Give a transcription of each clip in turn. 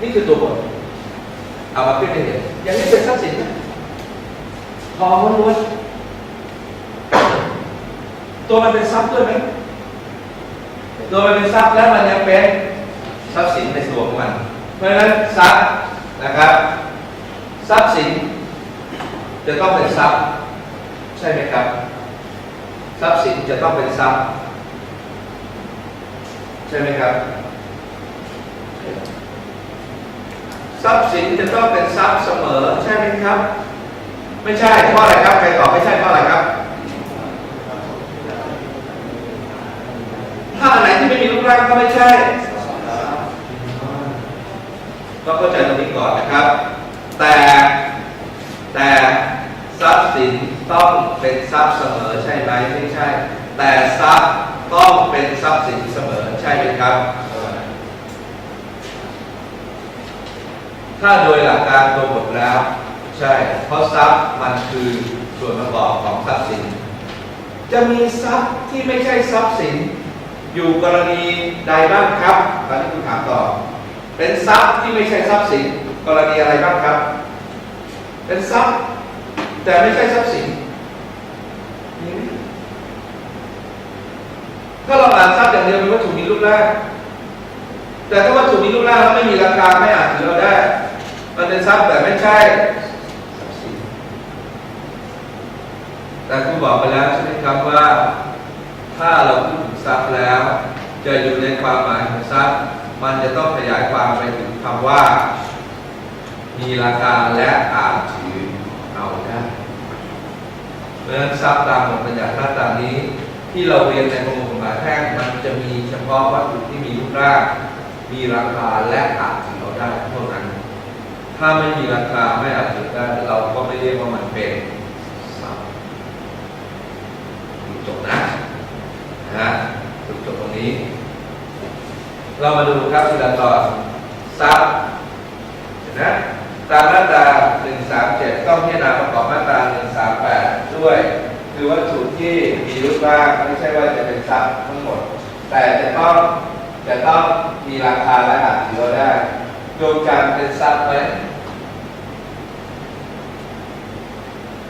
นี่คือตัวบทเอามาขึ้นให้เห็นอย่างนี้เป็นทรัพย์สินนะทองล้วนตัวมันเป็นทรัพย์ด้วยไหมตัวมันเป็นทรัพย์แล้วมันยังเป็นทรัพย์สินในตัวของมัน เพราะฉะนั้นทรัพย์นะครับทรัพย์สินจะต้องเป็นทรัพย์ใช่ไหมครับ ทรัพย์สินจะต้องเป็นทรัพย์ใช่ไหมครับ ทรัพย์สินจะต้องเป็นทรัพย์เสมอใช่ไหมครับ ไม่ใช่เพราะอะไรครับใครตอบไม่ใช่เพราะอะไรครับ ถ้าอันไหนที่ไม่มีรูปร่างก็ไม่ใช่ ต้องเข้าใจตรงนี้ก่อนนะครับ แต่แต่ทรัพย์สินต้องเป็นทรัพย์เสมอใช่ไหมไม่ใช่ แต่ทรัพย์ต้องเป็นทรัพย์สินเสมอใช่ไหมครับ ถ้าโดยหลักการตัวบทแล้ว ใช่ เพราะ ทรัพย์มันคือส่วนประกอบของทรัพย์สิน จะมีทรัพย์ที่ไม่ใช่ทรัพย์สิน อยู่กรณีใดบ้างครับตอนนี้คุณถามต่อ เป็นทรัพย์ที่ไม่ใช่ทรัพย์สิน กรณีอะไรบ้างครับ เป็นทรัพย์ แต่ไม่ใช่ทรัพย์สินถ้าเราอ่านทรัพย์อย่างเดียวเป็นวัตถุมีรูปร่างแต่ถ้าวัตถุมีรูปร่างแล้วไม่มีราคาไม่อาจถือเราได้ มันเป็นทรัพย์แต่ไม่ใช่ทรัพย์สิน แต่คุณบอกไปแล้วใช่ไหมครับว่า ถ้าเราพูดถึงทรัพย์แล้ว จะอยู่ในความหมายของทรัพย์ มันจะต้องขยายความไปถึงคำว่า มีราคาและอาจถือเอาได้เพราะฉะนั้นทรัพย์ตามบทบัญญัติหน้าตามนี้ ที่เราเรียนในประมวลกฎหมายแพ่งมันจะมีเฉพาะวัตถุที่มีรูปร่างมีราคาและอาจถือเอาได้เท่านั้น ถ้าไม่มีราคาไม่อาจถือได้เราก็ไม่เรียกว่ามันเป็นทรัพย์ จบนะนะฮะจุดจบตรงนี้ เรามาดูครับทีละตอนทรัพย์เห็นไหมตามมาตรา137 ต้องพิจารณาประกอบมาตรา138 ด้วย คือวัตถุที่มีรูปร่างไม่ใช่ว่าจะเป็นทรัพย์ทั้งหมด แต่จะต้องจะต้องมีราคาและอาจถือเอได้ดวงจันทร์เป็นทรัพย์ไหม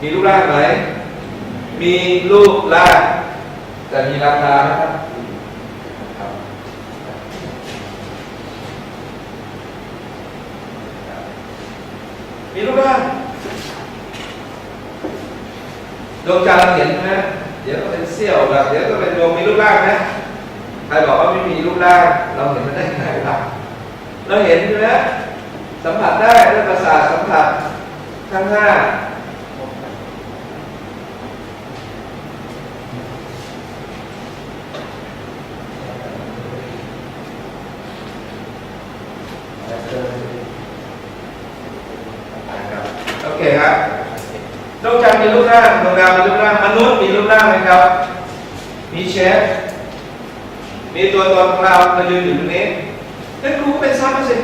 มีรูปร่างไหม มีรูปร่างแต่มีราคาไหมครับครับมีรูปร่างดวงจันทร์เห็นไหมเดี๋ยวก็เป็นเสี้ยวแบบเดี๋ยวก็เป็นดวงมีรูปร่างนะใครบอกว่าไม่มีรูปร่าง เราเห็นมันได้ไงล่ะเราเห็นใช่ไหมสัมผัสได้ด้วยประสาทสัมผัสทั้งห้านะครับโอเคครับดวงจันท ร่างดวงดาวมีรูปร่างมนุษย์มีรูปร่างไหมครับ มีเชฟมีตัวตนของเราเรายืนอยู่ตรงนี้นั่นครูเป็นทรัพย์ไม่ใช่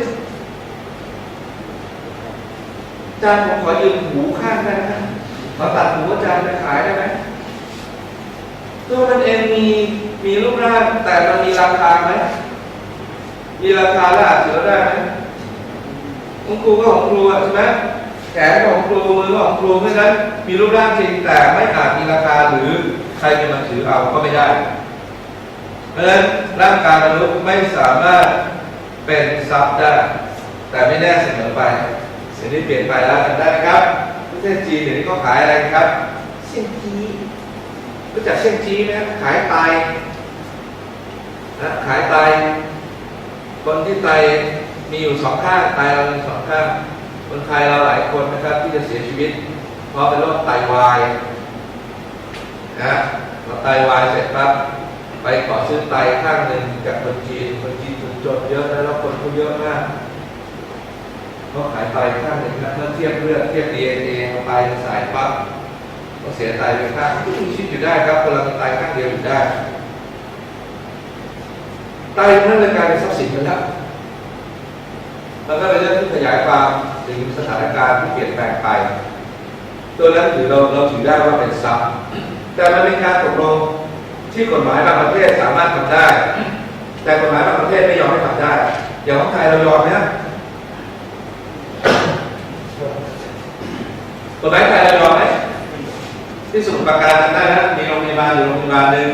อาจารย์ผมขอยืมหูข้างได้ไหมขอตัดหูอาจารย์ไปขายได้ไหมตัวมันเองมีมีรูปร่างแต่มันมีราคาไหมมีราคาและอาจถือได้ไหมครูก็ของครูใช่ไหม ขนก็ของครูมือก็ของครูเพราะฉะนั้นมีรูปร่างจริงแต่ไม่อาจมีราคาหรือใครจะมาถือเอาก็ไม่ได้ เพราะฉะนั้นร่างกายมนุษย์ไม่สามารถเป็นทรัพย์ได้ แต่ไม่แน่เสมอไปเดี๋ยวนี้เปลี่ยนไปแล้วจำได้ไหมครับประเทศจีนเดี๋ยวนี้เขาขายอะไรครับเซี่ยงจีรู้จักเซี่ยงจีไหมครับขายไตนะขายไตคนที่ไตมีอยู่สองข้างไตเรามีสองข้าง คนไทยเราหลายคนนะครับที่จะเสียชีวิต เพราะเป็นโรคไตวายนะพอไตวายเสร็จปั๊บไปขอซื้อไตข้างหนึ่งจากคนจีนคนจีนถูกจนเยอะนะแล้วคนเขาเยอะมากเขาขายไตข้างหนึ่งนะเมื่อเทียบเลือดเทียบดีเอ็นเอเอาไตมาใส่ปั๊บก็เสียไตไปข้างก็มีชีวิตอยู่ได้ครับคนเรามีไตข้างเดียวอยู่ได้ไตนั่นเลยกลายเป็นทรัพย์สินไปแล้วมันก็เป็นเรื่องขยายความ ถึงสถานการณ์ที่เปลี่ยนแปลงไป ตัวนั้นถือเราเราถือได้ว่าเป็นทรัพย์ แต่มันเป็นการตกลงที่กฎหมายบางประเทศสามารถทำได้ แต่กฎหมายบางประเทศไม่ยอมให้ทำได้ อย่างของไทยเรายอมนะกฎหมายไทยเรายอมไหมที่สุดประการได้นะมีโรงพยาบาลอยู่โรงพยาบาลหนึ่ง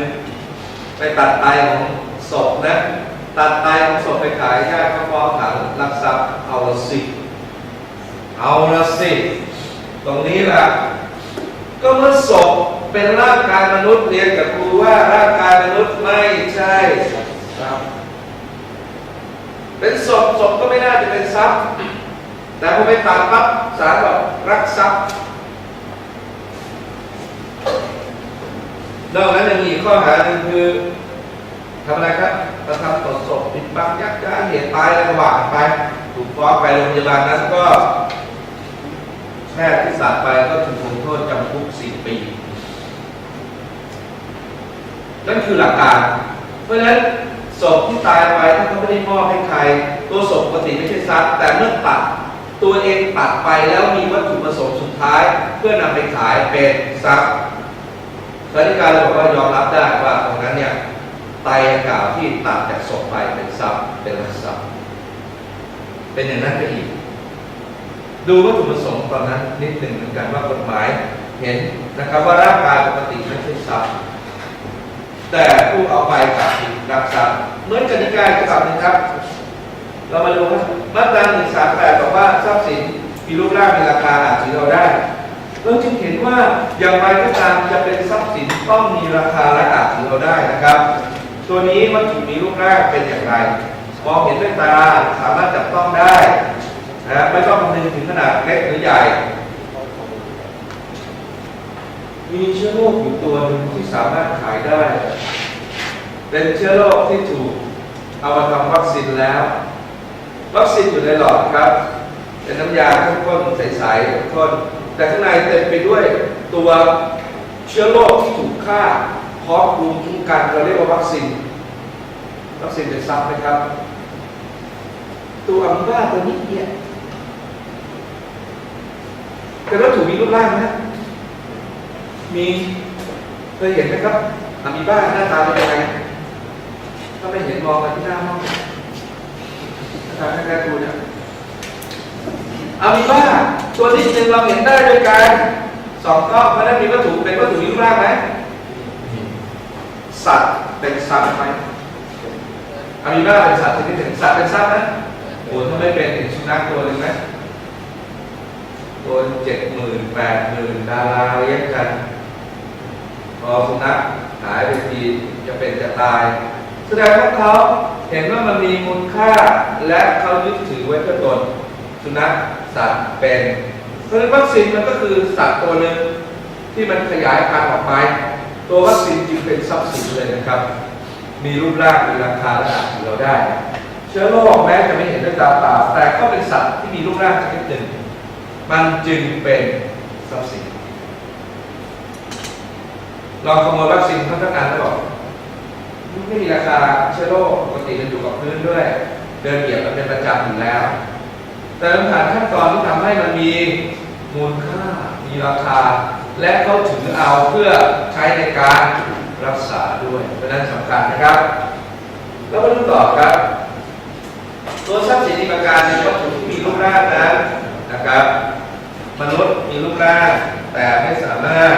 ไปตัดไตของศพนะตัดไตของศพไปขายญาติก็ฟ้องถังรักทรัพย์เอาสิ เอาละสิ ตรงนี้แหละก็เมื่อศพเป็นร่างกายมนุษย์เรียนกับครูว่าร่างกายมนุษย์ไม่ใช่ทรัพย์เป็นศพศพก็ไม่น่าจะเป็นทรัพย์ แต่พอไปตัดปั๊บศาลบอกรักทรัพย์นอกนั้นยังมีข้อหาหนึ่งคือทำอะไรครับกระทำต่อศพปิดบังยักย้ายเหตุตายอะไรก็ว่าไปถูกฟ้องไปโรงพยาบาลนั้นก็ แพทย์ที่สัตว์ไปก็ถูกลงโทษจำคุกสี่ปี นั่นคือหลักการ เพราะฉะนั้นศพที่ตายไปถ้าเขาไม่ได้มอบให้ใคร ตัวศพปกติไม่ใช่ทรัพย์แต่เมื่อตัดตัวเองตัดไปแล้วมีวัตถุประสงค์สุดท้าย เพื่อนำไปขายเป็นทรัพย์รัฐการบอกว่ายอมรับได้ว่าตรงนั้นเนี่ยไตอันกล่าวที่ตัดจากศพไปเป็นทรัพย์เป็นรักทรัพย์เป็นอย่างนั้นไปอีก ดูวัตถุประสงค์ตอนนั้นนิดหนึ่งเหมือนกันว่ากฎหมายเห็นนะครับว่าร่างกายปกติไม่ใช่ทรัพย์แต่ผู้เอาไปกับรักทรัพย์เหมือนกันนิกายฉบับหนึงครับ เรามาดูครับมาตราหนึ่งสามแปดบอกว่าทรัพย์สินมีรูปร่างมีราคาอาจถือเราได้เราจึงเห็นว่าอย่างไรก็ตามจะเป็นทรัพย์สินต้องมีราคาและอาจถือเราได้นะครับ ตัวนี้วัตถุมีรูปร่างเป็นอย่างไร มองเห็นด้วยตาสามารถจับต้องได้ นะไม่ต้องคำนึงถึงขนาดเล็กหรือใหญ่ มีเชื้อโรคอยู่ตัวหนึ่งที่สามารถขายได้ เป็นเชื้อโรคที่ถูกเอามาทำวัคซีนแล้ว วัคซีนอยู่ในหลอดครับ เป็นน้ำยาข้นๆใสๆข้นแต่ข้างในเต็มไปด้วยตัวเชื้อโรคที่ถูกฆ่าเพราะภูมิคุ้มกันเราเรียกว่าวัคซีนวัคซีนเป็นซับไหมครับ ตัวอะมีบ้าตัวนี้เนี่ย แต่วัตถุมีรูปร่างนะมีเคยเห็นไหมครับอะมีบ้าหน้าตาเป็นยังไงถ้าไม่เห็นมองมาที่หน้าห้องอาจารย์แค่ดูเนี่ยอะมีบ้าตัวที่หนึ่งเราเห็นได้โดยการสองก้องเพราะนั้นมีวัตถุเป็นวัตถุมีรูปร่างไหมสัตว์เป็นสัตว์ไหมอะมีบ้าเป็นสัตว์ชนิดหนึ่งสัตว์เป็นสัตว์ไหมโอ้ถ้าไม่เป็นเห็นสุนัขตัวหนึ่งไหม ตัวเจ็ดหมื่นแปดหมื่นดาราเลี้ยงกัน พอสุนัขหายไปทีจะเป็นจะตาย แสดงว่าเขาเห็นว่ามันมีมูลค่า และเขายึดถือไว้เพื่อตนสุนัขสัตว์เป็นเพราะวัคซีนมันก็คือสัตว์ตัวหนึ่งที่มันขยายพันธุ์ออกไป ตัววัคซีนจึงเป็นทรัพย์สินเลยนะครับ มีรูปร่างมีราคาและอาจเราได้ เชื้อโรคแม้จะไม่เห็นด้วยตาเปล่าแต่ก็เป็นสัตว์ที่มีรูปร่างชนิดหนึ่ง มันจึงเป็นทรัพย์สินลองขโมยวัคซีนเขาตั้งนานแล้วบอกไม่มีราคาเชื้อโรคปกติมันอยู่กับพื้นด้วย เดินเหยียบมันเป็นประจำอยู่แล้ว แต่มันผ่านขั้นตอนที่ทำให้มันมีมูลค่ามีราคา และเขาถือเอาเพื่อใช้ในการรักษาด้วยเพราะนั้นสำคัญนะครับ แล้วมาดูต่อครับตัวทรัพย์สินอีกประการหนึ่งวัตถุที่มีรูปร่างนั้นนะครับ มนุษย์มีรูปร่าง แต่ามารถ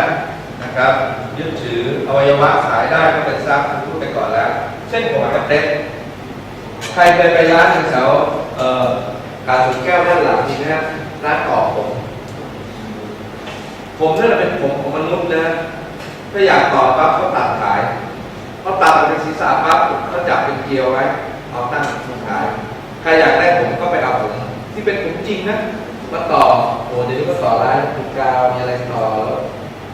นะครับ ยึดถืออวัยวะขายได้ก็เป็นทรัพย์พูดไปก่อนแล้ว เช่นผมกับเต็นใครเคยไปร้านแถวเอ่อการสุดแก้วด้านหลังนี่นะร้านต่อผม ผมนั่นแหละเป็นผมของมนุษย์นะถ้าอยากต่อปั๊บเขาตัดขายเขาตัดเป็นศีรษะปั๊บเขาจับเป็นเกลียวไว้เอาตั้งขาย ใครอยากได้ผมก็ไปเอาผมที่เป็นผมจริงนะมาต่อโอ้เดี๋ยวนี้ก็ต่อร้านถูกกาวมีอะไรต่อแล้ว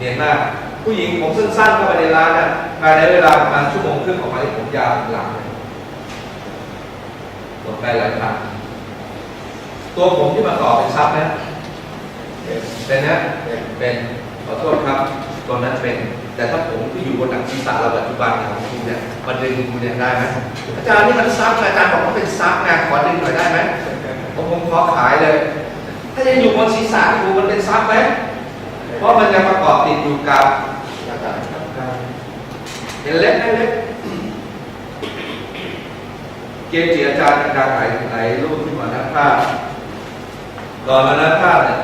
เนียนมาก ผู้หญิงผมสั้นๆเข้าไปในร้านน่ะภายในเวลาประมาณชั่วโมงครึ่งออกมาที่ผมยาวหลังเลยหมดไปหลายพันตัวผมที่มาต่อเป็นซับนะเป็นนะเป็นขอโทษครับตอนนั้นเป็น แต่ถ้าผมที่อยู่บนหนังศีรษะเราปัจจุบันของคุณเนี่ยมันดึงคุณเนี่ยได้ไหมอาจารย์นี่มันซับอาจารย์บอกว่าเป็นซับไงขอดึงหน่อยได้ไหมผมผมขอขายเลย ถ้าจะอยู่บนศีรษะดูมันเป็นซับไหม เพราะมันจะประกอบติดอยู่กับเห็นเล็บไหมเล็บเกจิอาจารย์ดังๆหลายหลายรูปที่มานักภาพก่อนมานักภาพเนี่ย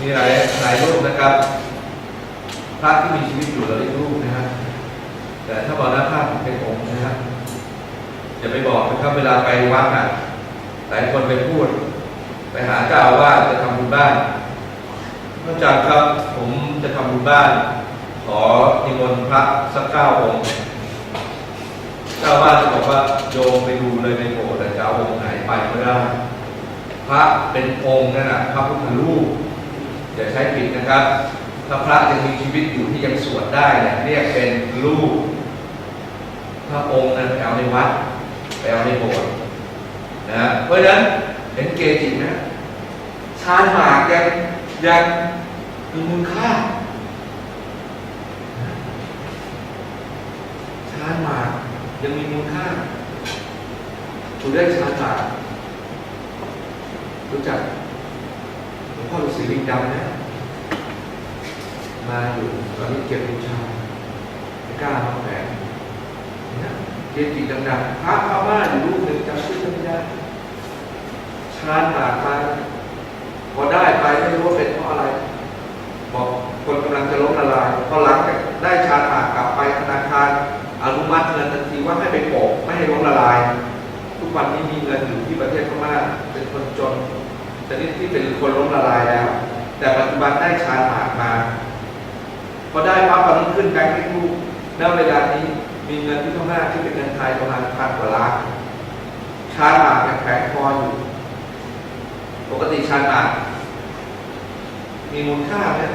มีหลายหลายรูปนะครับพระที่มีชีวิตอยู่เราเรียกรูปนะครับแต่ถ้าบอกน้าภาพเป็นองค์นะครับอย่าไปบอกนะครับเวลาไปวัดอะหลายคนไปพูด ไปหาเจ้าว่าจะทำบุญบ้าน พระอาจารย์ครับผมจะทำบุญบ้าน ขอนิมนต์พระสักเก้าองค์เจ้าอาว่าสจะบอกว่าโยมไปดูเลยในโบสถ์แต่จะเอาองค์ไหนไปก็ได้ พระเป็นองค์นั่นนะพระพุทธรูปอย่าใช้ผิดนะครับถ้าพระยังมีชีวิตอยู่ที่ยังสวดได้เนี่ยเรียกเป็นรูปพระองค์นั้นไปเอาในวัดไปเอาในโบสถ์นะเพราะฉะนั้นเห็นเกจินะชาญหมากยัง ยังมีมูลค่าช้าญหมากยังมีมูลค่าคุณได้ช้าญหมากรู้จักหลวงพ่อฤาษีลิงดำนะมาอยู่ตอนนี้เก็บบูชาไม่กล้ามาแฝงนะเกจิดังๆพระเข้าบ้านอยู่รูปหนึ่งจำชื่อไม่ได้ชาญหมากมา นี้ขึ้นแบงค์ให้ลูกณเวลานี้มีเงินที่พม่าที่เป็นเงินไทยประมาณพันกว่าล้านชาหมากยังแข็งพออยู่ ปกติชาหมากมีมูลค่าเนี่ย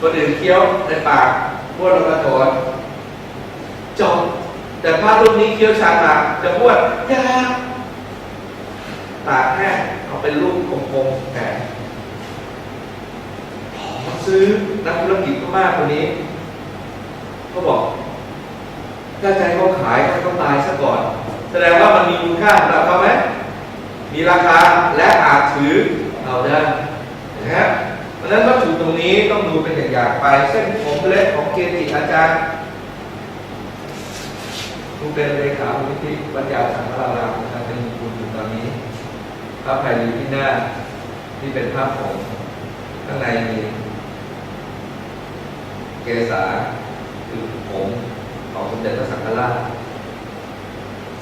คนอื่นเคี้ยวในปากบ้วนลงกระโถนจบแต่พระรูปนี้เคี้ยวชาหมากจะบ้วนยาปากแห้งเอาเป็นลูกกลมๆแข็งซื้อนักธุรกิจก็มากคนนี้ เขาบอก ถ้าใจเขาขายเขาต้องตายซะก่อน แสดงว่ามันมีคุณค่าสำหรับเขาไหมมีราคาและอาจถือเอาได้นะฮะเพราะฉะนั้นวัตถุตรงนี้ต้องดูเป็นอย่างๆไป เส้นผมเล็กของเกจิอาจารย์คุณเป็นเลขามูลนิธิวัดยาสังฆรารามนะครับเป็นคุณอยู่ตอนนี้พระภัยดีที่หน้าที่เป็นภาพผมข้างในมีเกษา คือผมของสมเด็จพระสังฆราช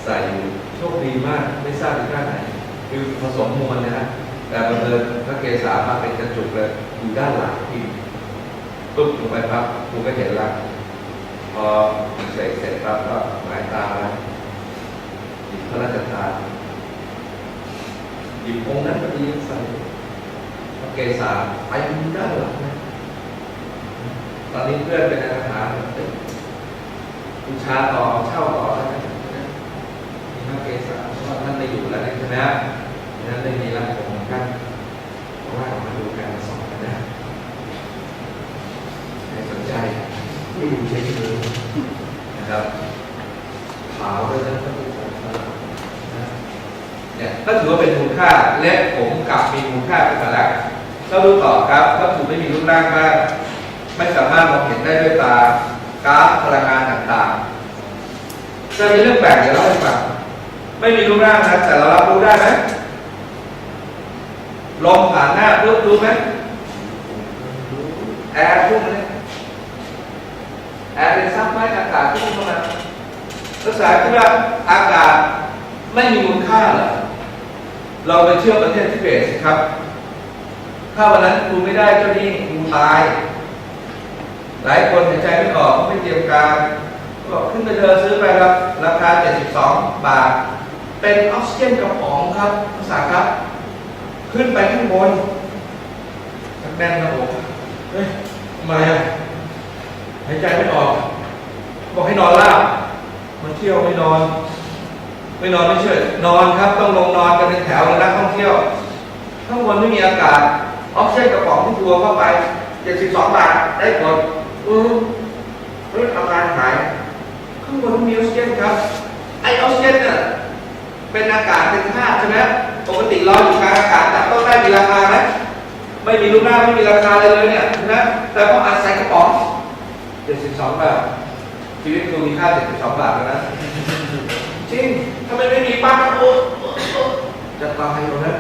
ใส่อยู่โชคดีมากไม่ทราบถึงด้านไหน คือผสมมวลนะฮะแต่บังเอิญพระเกศามาเป็นกระจุกเลยอยู่ด้านหลังพิมพ์ปุ๊บลงไปปั๊บกูก็เห็นละพอเสร็จเสร็จปั๊บก็หมายตาไว้หยิบพระราชทานหยิบองค์นั้นพอดีใส่พระเกศาไปอยู่ด้านหลังนะ ตอนนี้เพื่อนเป็นอาหารบูชาต่อเช่าต่อแล้วนะมีพระเกศาเพราะว่าท่านไม่อยู่แล้วใช่ไหมนั้นได้มีรักผมของท่านเพราะว่าเรามาดูการสอนกันนะใครสนใจไม่อยู่เฉยๆนะครับขาวด้วยนะพระเกศานะเนี่ยก็ถือว่าเป็นมูลค่าและผมกลับมีมูลค่าไปกันแล้วเราดูต่อครับวัตถุไม่มีรูปร่างมาก ไม่สามารถมองเห็นได้ด้วยตากราฟพลังงานต่างๆจะมีเรื่องแปลกเดี๋ยวเล่าให้ฟังไม่มีรูปร่างนะแต่เรารับรู้ได้ไหมลมผ่านหน้ารู้รู้ไหมแอร์พุ่งเนี่ยแอร์เป็นซับไหมอากาศพุ่งเข้ามาภาษาที่ว่าอากาศไม่มีมูลค่าเหรอเราไปเชื่อประเทศทิเบตสิครับ ถ้าวันนั้นครูไม่ได้เจ้าหนี้ครูตาย หลายคนหายใจไม่ออกไม่เตรียมการก็ขึ้นไปเธอซื้อไปครับ ราคา 72 บาท เป็นออกซิเจนกระป๋องครับภาษาครับ ขึ้นไปข้างบนชักแน่นหน้าอกเฮ้ยทำไมอะหายใจไม่ออก บอกให้นอนราบมันเที่ยวไม่นอน ไม่นอนไม่เชื่อนอนครับ ต้องลงนอนกันเป็นแถวเลยนักท่องเที่ยวข้างบนไม่มีอากาศออกซิเจนกระป๋องที่ตัวเข้าไป 72 บาทได้ผล อือเรื่องอาการหาย ข้างบนมีออกซิเจนครับ ไอออกซิเจนเนี่ยเป็นอากาศเป็นธาตุใช่ไหมปกติลอยอยู่กลางอากาศจับต้องได้มีราคาไหมไม่มีรูปร่างไม่มีราคาเลยเลยเนี่ยนะแต่พออัดใส่กระป๋อง72บาทชีวิตคุณมีค่า72บาทแล้วนะจริงทำไมไม่มีป้าโอ้จะตายอยู่นะ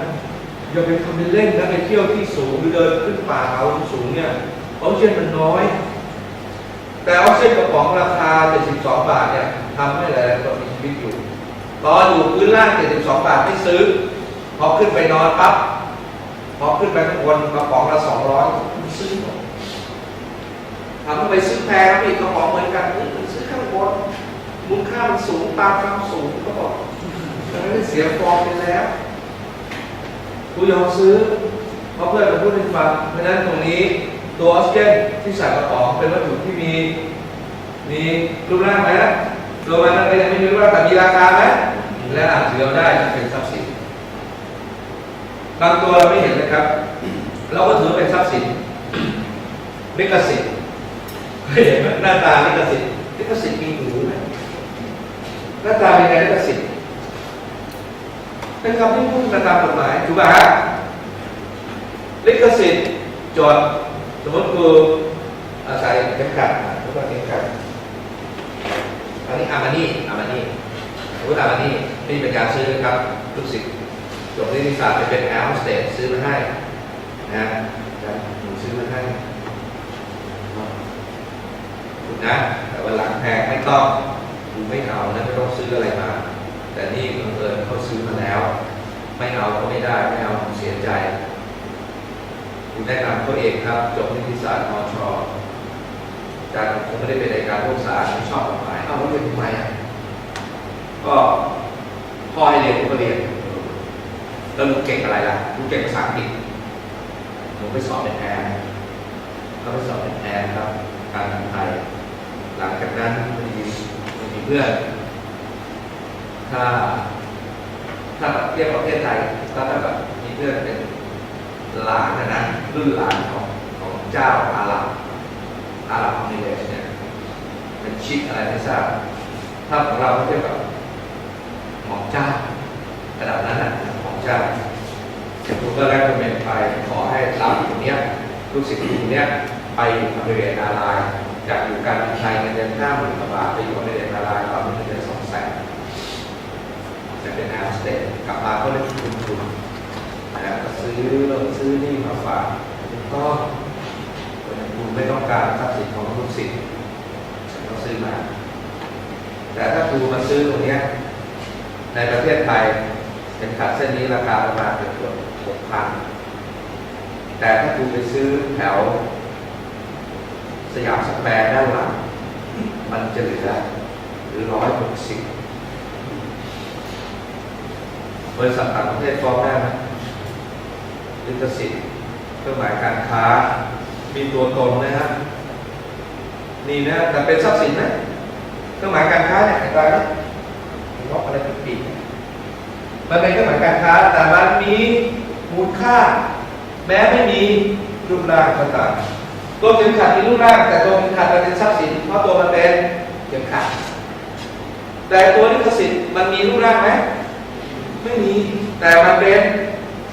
อย่าไปทำเป็นเล่นนะไปเที่ยวที่สูงหรือเดินขึ้นป่าเขาสูงเนี่ยออกซิเจนมันน้อย แต่ออกซิเจนกระป๋องราคา 72 บาทเนี่ยทำให้หลายๆคนมีชีวิตอยู่ ตอนอยู่พื้นล่าง 72 บาทไม่ซื้อ พอขึ้นไปนอนปั๊บ พอขึ้นไปข้างบนกระป๋องละ 200 ซื้อหมดถามว่าไปซื้อแพงนะพี่กระป๋องเหมือนกันนี่คุณซื้อข้างบนมูลค่ามันสูงตามความสูงก็บอกมันได้เสียฟองไปแล้วกูยอมซื้อ เพราะเพื่อนมันพูดให้ฟังเพราะนั้นตรงนี้ ตัวออกซิเจนที่ใส่กระป๋องเป็นวัตถุที่มี มีรูปร่างไหมตัวมันนั้นก็ยังไม่มีรูปร่างแต่มีราคาไหมและอาจถือเอาได้เป็นทรัพย์สินบางตัวเราไม่เห็นนะครับ เราก็ถือเป็นทรัพย์สินลิขสิทธิ์เห็นไหมหน้าตาลิขสิทธิ์ลิขสิทธิ์มีหูไหมหน้าตาเป็นไงลิขสิทธิ์เป็นคำที่พูดตามกฎหมายถูกป่ะฮะลิขสิทธิ์จด สมมติคืออาศัยเข็มขัดอะทุกคนเข็มขัดอันนี้อามานี่อามานี่สมมติอามานี่นี่เป็นการซื้อนะครับลูกศิษย์จบนิติศาสตร์ไปเป็นแอร์โฮสเตสซื้อมาให้นะหนูซื้อมาให้นะแต่วันหลังแพงไม่ต้องกูไม่เอานะไม่ต้องซื้ออะไรมา แต่นี่บังเอิญเขาซื้อมาแล้ว ไม่เอาก็ไม่ได้ไม่เอาผมเสียใจ คุณแนะนำเขาเองครับ จบนิติศาสตร์มชอาจารย์คงไม่ได้เป็นในการพวกศาสตร์ไม่ชอบกฎหมายเอาแล้วเรียนทำไมอะก็พ่อให้เรียนผมก็เรียนแล้วหนูเก่งอะไรล่ะหนูเก่งภาษาอังกฤษหนูไปสอบเป็นแอร์ก็ไปสอบเป็นแอร์ครับ การบินไทย หลังจากนั้นพอดีมันมีเพื่อนถ้าถ้าแบบเทียบกับประเทศไทยก็ถ้าแบบมีเพื่อนเป็น หลานนะนะรุ่นหลานของของเจ้าอาหรับอาหรับอเมริกาเนี่ยเป็นชิคอะไรไม่ทราบถ้าของเราเทียบกับหมอมเจ้าระดับนั้นนะของเจ้าครูก็แรกคอมเมนต์ไปขอให้รับอยู่เนี้ยลูกศิษย์ครูเนี้ยไปอยู่อเมริกานาลายจากอยู่การบินไทยเงินเดือนห้าหมื่นกว่าบาทไปอยู่อเมริกานาลายตอนนี้เงินเดือนสองแสนจะเป็นแอร์สเตทกลับมาก็เลยทุนทุน นะก็ซื้อรถซื้อนี่มาฝากก็คุณไม่ต้องการทรัพย์สินของลูกศิษย์ก็ซื้อมา แต่ถ้าครูมาซื้อตรงนี้ในประเทศไทยเป็นขัดเส้นนี้ราคาประมาณเกือบหกพันแต่ถ้าคุณไปซื้อแถว สยามสแควร์ด้านหลังมันจะเหลือหรือร้อยหกสิบบริษัทต่างประเทศฟ้องได้ไหม ลิขสิทธิ์เครื่องหมายการค้า มีตัวตนนะครับนี่นะแต่เป็นทรัพย์สินนะเครื่องหมายการค้าเนี่ยเห็นไหมงบอะไรป็นปีมันเป็นเครื่องหมายการค้า แต่มันมีมูลค่า แม้ไม่มีรูปร่างก็ตามตัวเข็มขัดมีรูปร่าง แต่ตัวเข็มขัดมันเป็นทรัพย์สินเพราะตัวมันเป็นเข็มขัด แต่ตัวลิขสิทธิ์มันมีรูปร่างไหมไม่มีแต่มันเป็น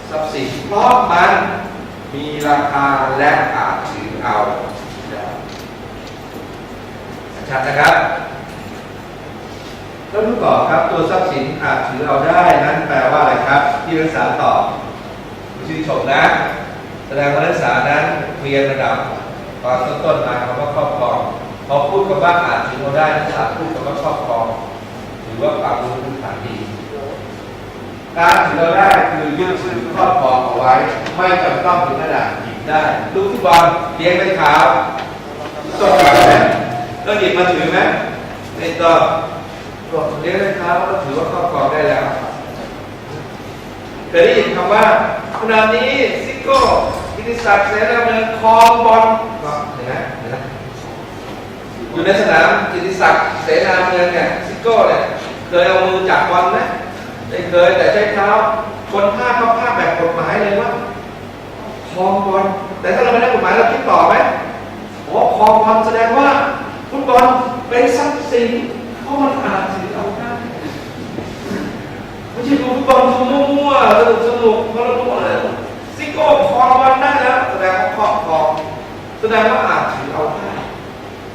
ทรัพย์สินเพราะมันมีราคาและอาจถือเอาได้ชัดนะครับแล้วรู้ต่อนครับตัวทรัพย์สินอาจถือเอาได้นั้นแปลว่าอะไรครับ ที่นักษาตอบชื่นชมนะแสดงว่านักศึกษานั้นเรียนระดับตอนต้นๆมาคำว่าครอบครองพอพูดคำว่าอาจถือเอาได้นักศึกษาพูดคำว่าครอบครองถือว่าความรู้พื้นฐานดี การถือเอาได้คือยึดถือครอบครองเอาไว้ ไม่จำต้องถึงขนาดหยิบได้ลูกฟุตบอลเลี้ยงด้วยเท้าต้องหยิบไหมต้องหยิบมาถือไหมไม่ต้องก็เลี้ยงได้เท้าก็ถือว่าครอบครองได้แล้วเคยได้ยินคำว่าขณะนี้ซิโก้กิติศักดิ์เสนาเมืองคองบอลก็เห็นไหมเห็นไหมอยู่ในสนามกิติศักดิ์เสนาเมืองเนี่ยซิโก้เนี่ยเคยเอามือจับบอลไหม ไม่เคยแต่ใช้เท้าคนภาคเขาภาคแบบกฎหมายเลยว่าคองบอลแต่ถ้าเราไม่ได้กฎหมายเราคิดต่อไหมอ๋อครองบอลแสดงว่าฟุตบอลเป็นทรัพย์สินเพราะมันอาจถือเอาได้ไม่ใช่ดูฟุตบอลดูมั่วๆสนุกสนุกเพราะเรารู้อะไรซิโก้คองบอลได้แล้วแสดงว่าครอบครองแสดงว่าอาจถือเอาได้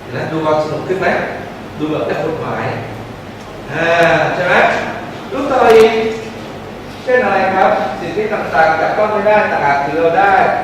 เห็นไหมดูบอลสนุกขึ้นไหมดูแบบได้กฎหมายอ่าใช่ไหม รู้ต่ออีกเช่นอะไรครับ สิ่งที่ต่างๆจับต้องไม่ได้แต่หากถือเราได้